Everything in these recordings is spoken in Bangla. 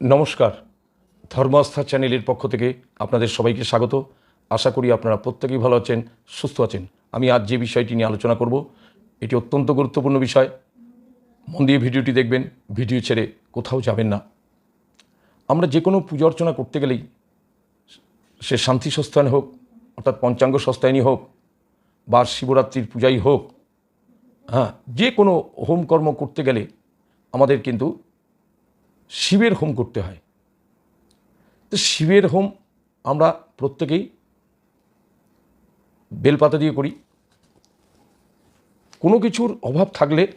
নমস্কার। ধর্মাস্থা চ্যানেলের পক্ষ থেকে আপনাদের সবাইকে স্বাগত। আশা করি আপনারা প্রত্যেকেই ভালো আছেন, সুস্থ আছেন। আমি আজ যে বিষয়টি নিয়ে আলোচনা করব, এটি অত্যন্ত গুরুত্বপূর্ণ বিষয়। মন দিয়ে ভিডিওটি দেখবেন, ভিডিও ছেড়ে কোথাও যাবেন না। আমরা যে কোনো পূজা অর্চনা করতে গেলেই সে শান্তি সস্তায়ন হোক, অর্থাৎ পঞ্চাঙ্গ সস্তায়নই হোক, বা শিবরাত্রির পূজাই হোক হ্যাঁ যে কোনো হোমকর্ম করতে গেলে আমাদের কিন্তু শিবের হোম করতে হয়। তো শিবের হোম আমরা প্রত্যেকেই বেলপাতা দিয়ে করি। কোনো কিছুর অভাব থাকলে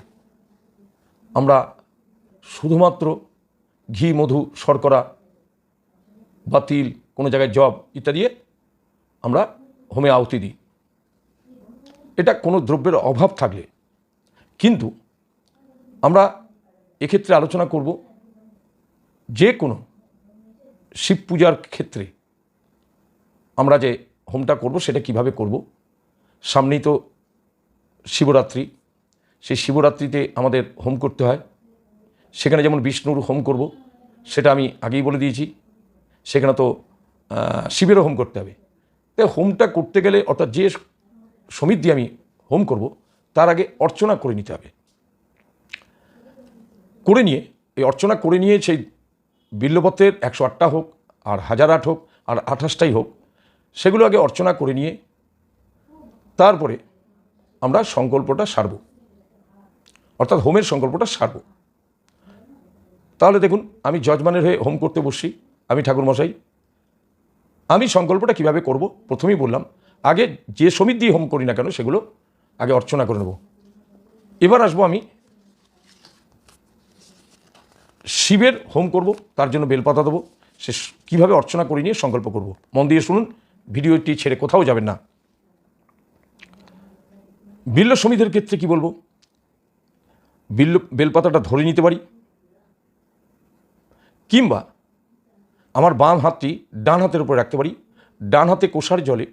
আমরা শুধুমাত্র ঘি, মধু, শর্করা বা তিল কোনো জায়গায় জব ইত্যাদি আমরা হোমে আহুতি দিই। এটা কোনো দ্রব্যের অভাব থাকলে। কিন্তু আমরা এক্ষেত্রে আলোচনা করব যে কোনো শিব পূজার ক্ষেত্রে আমরা যে হোমটা করব, সেটা কীভাবে করব? সামনেই তো শিবরাত্রি। সেই শিবরাত্রিতে আমাদের হোম করতে হয়। সেখানে যেমন বিষ্ণুর হোম করব, সেটা আমি আগেই বলে দিয়েছি। সেখানে তো শিবেরও হোম করতে হবে। তাই হোমটা করতে গেলে অর্থাৎ যে সমিত দিয়ে আমি হোম করব, তার আগে অর্চনা করে নিতে হবে। করে নিয়ে, এই অর্চনা করে নিয়ে সেই বিল্লপত্রের একশো আটটা হোক, আর হাজার আট হোক, আর আঠাশটাই হোক, সেগুলো আগে অর্চনা করে নিয়ে তারপরে আমরা সংকল্পটা সারব। অর্থাৎ হোমের সংকল্পটা সারব। তাহলে দেখুন, আমি যজমানের হয়ে হোম করতে বসছি, আমি ঠাকুরমশাই। আমি সংকল্পটা কীভাবে করব? প্রথমেই বললাম, আগে যে সমিত দিয়ে হোম করি না কেন, সেগুলো আগে অর্চনা করে নেব। এবার আসব আমি শিবের হোম করব, তার জন্য বেলপাতা দেবো, সে কীভাবে অর্চনা করে নিয়ে সংকল্প করব। মন দিয়ে শুনুন, ভিডিওটি ছেড়ে কোথাও যাবেন না। বিল্ল সমিতির ক্ষেত্রে কি বলব? বিল্ল, বেলপাতাটা ধরে নিতে পারি। কিংবা আমার বাম হাতটি ডান হাতের উপরে রাখতে পারি। ডান হাতে কোষার জলে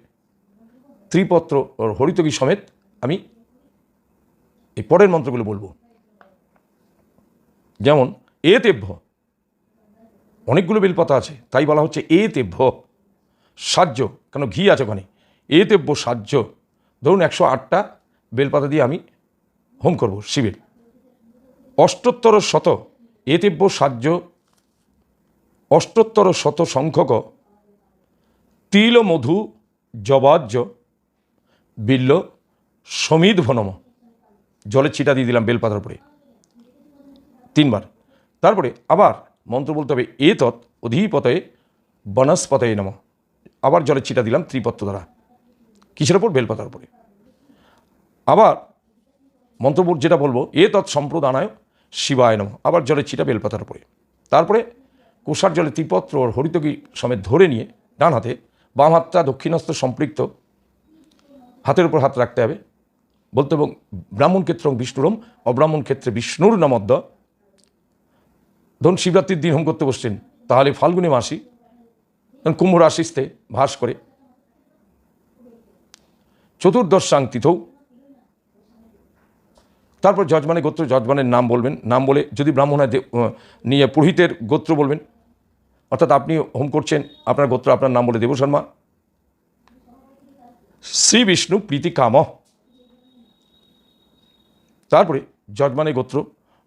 ত্রিপত্র হরিতকী সমেত আমি এই পরের মন্ত্রগুলো বলব। যেমন এ তেভ্য। অনেকগুলো বেলপাতা আছে, তাই বলা হচ্ছে এ তেভ্য। সাহায্য কেন ঘি আছে ওখানে? এ তেভ্য সাহায্য ধরুন একশো আটটা বেলপাতা দিয়ে আমি হোম করব শিবের। অষ্টোত্তর শত এ তেভ্য সাহায্য অষ্টোত্তর শত সংখ্যক তিল মধু জবাজ্য, বিল্ল সমিধ ভনম। জলের ছিটা দিয়ে দিলাম বেলপাতার উপরে। তিনবার। তারপরে আবার মন্ত্র বলতে হবে এ তৎ অধিপতয়ে বনস্পতয়ে নম। আবার জলের ছিটা দিলাম ত্রিপত্র দ্বারা। কিসের ওপর বেলপাতার উপরে। আবার মন্ত্র বল- যেটা বলব এ তৎ সম্প্রদানায় শিবায় নম। আবার জলের ছিটা বেলপাতার উপরে। তারপরে কোষার জলে ত্রিপত্র ওর হরিতকি সমেত ধরে নিয়ে ডান হাতে বাম হাতটা দক্ষিণাস্ত সম্পৃক্ত, হাতের উপর হাত রাখতে হবে। বলতে এবং ব্রাহ্মণ ক্ষেত্র বিষ্ণুরম, অব্রাহ্মণ ক্ষেত্রে বিষ্ণুর নামদ্দ। ধরুন শিবরাত্রির দিন হোম করতে বসছেন, তাহলে ফাল্গুনে মাসি কুম্ভ রাশিস্তে ভাস করে। চতুর্দশাং তিথৌ। তারপর যজমানের গোত্র, যজমানের নাম বলবেন, নাম বলে যদি ব্রাহ্মণ হয় নিয়ে পুরোহিতের গোত্র বলবেন। অর্থাৎ আপনি হোম করছেন, আপনার গোত্র, আপনার নাম বলে দেব শর্মা শ্রী বিষ্ণু প্রীতি কাম। তারপরে যজমানের গোত্র,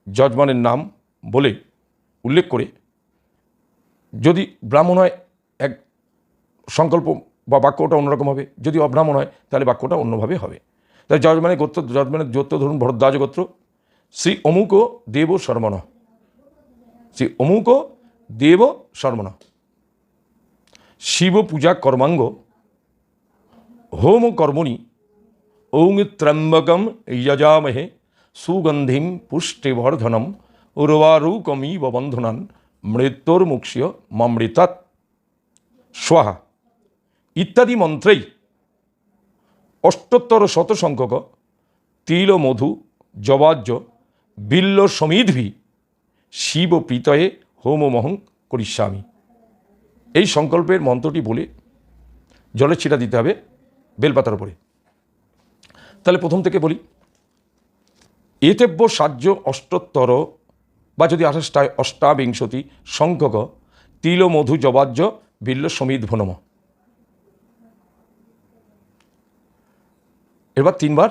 যজমানের নাম বলে উল্লেখ করে যদি ব্রাহ্মণ হয়, এক সংকল্প বা বাক্যটা অন্যরকম হবে। যদি অব্রাহ্মণ হয়, তাহলে বাক্যটা অন্যভাবে হবে। তাই যজমানের গোত্র যজমানের গোত্র ধরুন ভরদ্বাজ গোত্র শ্রী অমুক দেব শর্মণ। শ্রী অমুক দেব শর্মণ। শিব পূজা কর্মাঙ্গ। হোম কর্মণি। ঔং ত্রম্বকম যজামহে। সুগন্ধিম পুষ্টিবর্ধনম। উর্বারুকমিব বন্ধনান মৃত্যুর্মুক্ষ্য মমৃতাৎ স্বাহা ইত্যাদি মন্ত্রেই অষ্টোত্তর শত সংখ্যক তিল মধু জবাজ্য বিল্ল সমিধভি শিব প্রীতয়ে হোমমহং করিষ্যামি এই সংকল্পের মন্ত্রটি বলে জলের ছিটা দিতে হবে বেলপাতার উপরে। তাহলে প্রথম থেকে বলি। এতেব্য সাহায্য অষ্টোত্তর বা যদি আঠাশটায় অষ্টাবিংশতি সংখ্যক তিল মধু জবাজ্য, বিল্ল সমিত ভনম এবার তিনবার।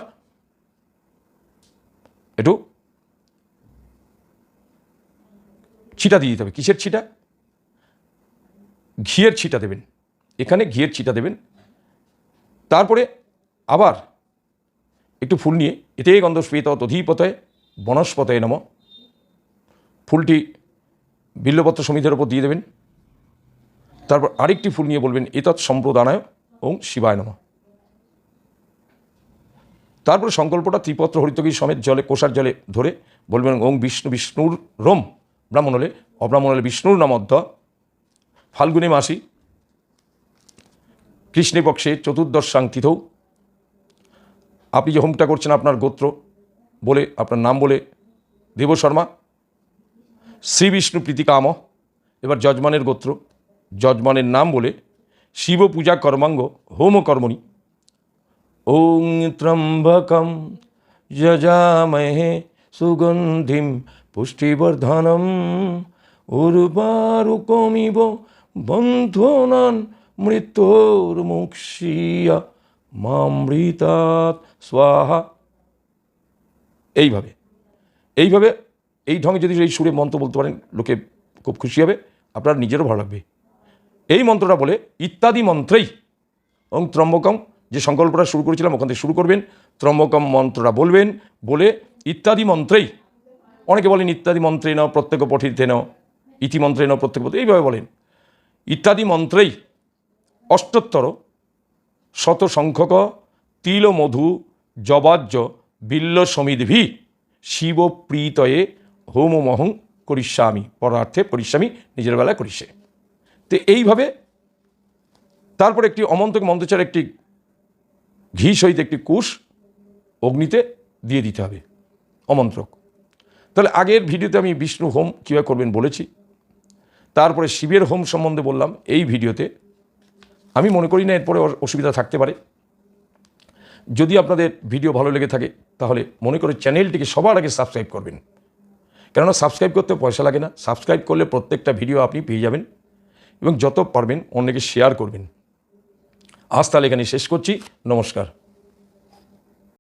একটু। ছিটা দিয়ে দিতে হবে। কিসের ছিটা? ঘিয়ের ছিটা দেবেন। এখানে ঘিয়ের ছিটা দেবেন। তারপরে আবার একটু ফুল নিয়ে, এতে গন্ধস্ফীত তধীপতয় বনস্পতয় নম। ফুলটি বিল্লপত্র সমিতির ওপর দিয়ে দেবেন। তারপর আরেকটি ফুল নিয়ে বলবেন, এতৎ সম্প্রদানায় ওং শিবায় নম। তারপরে সংকল্পটা ত্রিপত্র হরিতগী সমেত জলে, কোষার জলে ধরে বলবেন, ওং বিষ্ণু বিষ্ণুর রোম ব্রাহ্মণ হলে অব্রাহ্মণ হলে বিষ্ণুর নাম নামধ্য ফাল্গুনে মাসি, কৃষ্ণে পক্ষে চতুর্দশ সাংতিথৌ আপনি যে হোমটা করছেন আপনার গোত্র বলে, আপনার নাম বলে দেব শর্মা শ্রী বিষ্ণু প্রীতিকাম এবার যজমানের গোত্র, যজমানের নাম বলে শিব পূজা কর্মাঙ্গ হোম কর্মণি ওং ত্রম্বকম যজামহে সুগন্ধিম পুষ্টিবর্ধনম উর্বারুকমিব বন্ধনান মৃত্যুর মুক্ষিয়া মামৃতাৎ স্বাহা। এইভাবে এইভাবে এই ঢঙে যদি এই সুরে মন্ত্র বলতে পারেন, লোকে খুব খুশি হবে, আপনার নিজেরও ভালো লাগবে। এই মন্ত্রটা বলে, ইত্যাদি মন্ত্রেই এবং ত্রম্বকম যে সংকল্পটা শুরু করেছিলাম, ওখান থেকে শুরু করবেন। ত্রম্বকম মন্ত্রটা বলবেন, বলে, ইত্যাদি মন্ত্রেই অনেকে বলেন, ইত্যাদি মন্ত্রে নাও, প্রত্যেক পঠিতে নাও ইতিমন্ত্রে নাও, প্রত্যেক পথে এইভাবে বলেন। ইত্যাদি মন্ত্রেই অষ্টোত্তর, শত সংখ্যক, তিল মধু জবাজ্য বিল্ল সমিধি শিব প্রীতয়ে হোম মহং করিষ্যামি, পরার্থে করিষ্যামি নিজের বেলায় করিসে তো এইভাবে তারপর একটি অমন্তক মন্ত্রচার একটি ঘি সহিত একটি কুশ অগ্নিতে দিয়ে দিতে হবে, অমন্ত্রক। তাহলে আগের ভিডিওতে আমি বিষ্ণু হোম কীভাবে করবেন বলেছি, তারপরে শিবের হোম সম্বন্ধে বললাম, এই ভিডিওতে। আমি মনে করি না এরপরে অসুবিধা থাকতে পারে। যদি আপনাদের ভিডিও ভালো লেগে থাকে, তাহলে মনে করে চ্যানেলটিকে সবার আগে সাবস্ক্রাইব করবেন। কেননা সাবস্ক্রাইব করতে পয়সা লাগে না। সাবস্ক্রাইব করলে প্রত্যেকটা ভিডিও আপনি পেয়ে যাবেন এবং যত পারবেন অন্যকে শেয়ার করবেন। আজ তাহলে এখানে শেষ করছি। নমস্কার।